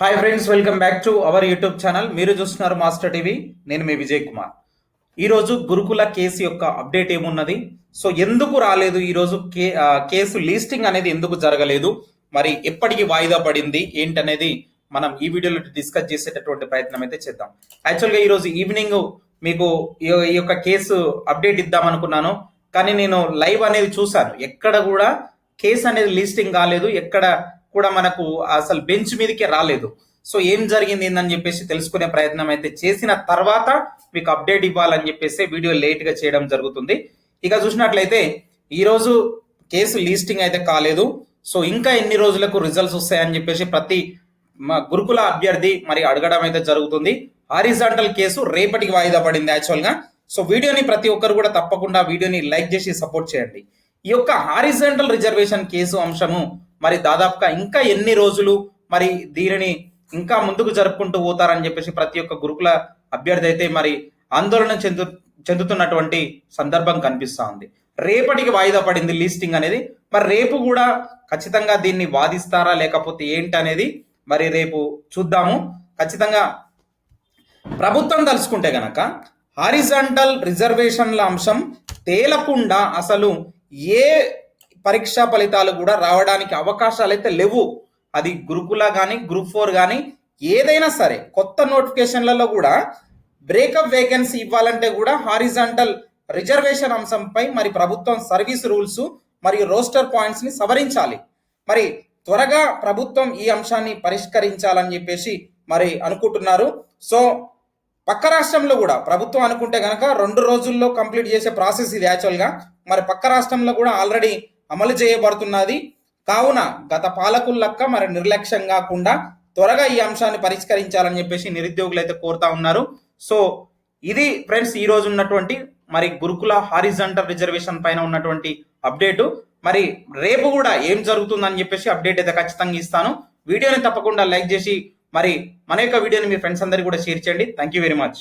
Hi friends welcome back to our YouTube channel మీరు చూస్తున్నారు master TV నేను మీ విజయ్ కుమార్ ఈరోజు గురుకుల కేసు యొక్క అప్డేట్ ఏమున్నది? సో ఎందుకు రాలేదు? ఈరోజు కే కేసు లీస్టింగ్ అనేది ఎందుకు జరగలేదు? మరి ఎప్పటికి వాయిదా పడింది? ఏంటనేది మనం ఈ వీడియోలో డిస్కస్ చేసేటటువంటి ప్రయత్నం అయితే చేద్దాం. యాక్చువల్గా ఈరోజు ఈవినింగ్ మీకు ఈ ఈ యొక్క కేసు అప్డేట్ ఇద్దాం అనుకున్నాను కానీ నేను లైవ్ అనేది చూశాను. ఎక్కడ కూడా కేసు అనేది లిస్టింగ్ కాలేదు ఎక్కడ కూడా మనకు అసలు బెంచ్ మీదకే రాలేదు. సో ఏం జరిగింది ఏందని చెప్పేసి తెలుసుకునే ప్రయత్నం అయితే చేసిన తర్వాత మీకు అప్డేట్ ఇవ్వాలని చెప్పేసి వీడియో లేట్గా చేయడం జరుగుతుంది. ఇక చూసినట్లయితే ఈరోజు కేసు లిస్టింగ్ అయితే కాలేదు. సో ఇంకా ఎన్ని రోజులకు రిజల్ట్స్ వస్తాయని చెప్పేసి ప్రతి మా గురుకుల అభ్యర్థి మరి అడగడం అయితే జరుగుతుంది. హారిజాంటల్ కేసు రేపటికి వాయిదా పడింది యాక్చువల్గా. సో వీడియోని ప్రతి ఒక్కరు కూడా తప్పకుండా వీడియోని లైక్ చేసి సపోర్ట్ చేయండి. ఈ యొక్క హారిజెంటల్ రిజర్వేషన్ కేసు అంశము మరి దాదాపుగా ఇంకా ఎన్ని రోజులు మరి దీనిని ఇంకా ముందుకు జరుపుకుంటూ పోతారని చెప్పేసి ప్రతి ఒక్క గురుకుల అభ్యర్థి అయితే మరి ఆందోళన చెందు చెందుతున్నటువంటి సందర్భం కనిపిస్తూ ఉంది. రేపటికి వాయిదా పడింది లిస్టింగ్ అనేది. మరి రేపు కూడా ఖచ్చితంగా దీన్ని వాదిస్తారా లేకపోతే ఏంటి అనేది మరి రేపు చూద్దాము. ఖచ్చితంగా ప్రభుత్వం తలుసుకుంటే గనక హారిజంటల్ రిజర్వేషన్ల అంశం తేలకుండా అసలు ఏ పరీక్షా ఫలితాలు కూడా రావడానికి అవకాశాలు అయితే లేవు. అది గురుకుల కానీ గ్రూప్ ఫోర్ కానీ ఏదైనా సరే కొత్త నోటిఫికేషన్లలో కూడా బ్రేకప్ వేకెన్సీ ఇవ్వాలంటే కూడా హారిజాంటల్ రిజర్వేషన్ అంశంపై మరి ప్రభుత్వం సర్వీస్ రూల్స్ మరియు రోస్టర్ పాయింట్స్ని సవరించాలి. మరి త్వరగా ప్రభుత్వం ఈ అంశాన్ని పరిష్కరించాలని చెప్పేసి మరి అనుకుంటున్నారు. సో పక్క రాష్ట్రంలో కూడా ప్రభుత్వం అనుకుంటే కనుక రెండు రోజుల్లో కంప్లీట్ చేసే ప్రాసెస్ ఇది యాక్చువల్గా. మరి పక్క రాష్ట్రంలో కూడా ఆల్రెడీ అమలు చేయబడుతున్నది. కావున గత పాలకులక్క మరి నిర్లక్ష్యం కాకుండా త్వరగా ఈ అంశాన్ని పరిష్కరించాలని చెప్పేసి నిరుద్యోగులు అయితే కోరుతా ఉన్నారు. సో ఇది ఫ్రెండ్స్ ఈ రోజు ఉన్నటువంటి మరి గురుకుల హారిజంటల్ రిజర్వేషన్ పైన ఉన్నటువంటి అప్డేటు. మరి రేపు కూడా ఏం జరుగుతుందని చెప్పేసి అప్డేట్ అయితే ఖచ్చితంగా ఇస్తాను. వీడియోని తప్పకుండా లైక్ చేసి మరి మన యొక్క వీడియోని మీ ఫ్రెండ్స్ అందరికీ కూడా షేర్ చేయండి. Thank you very much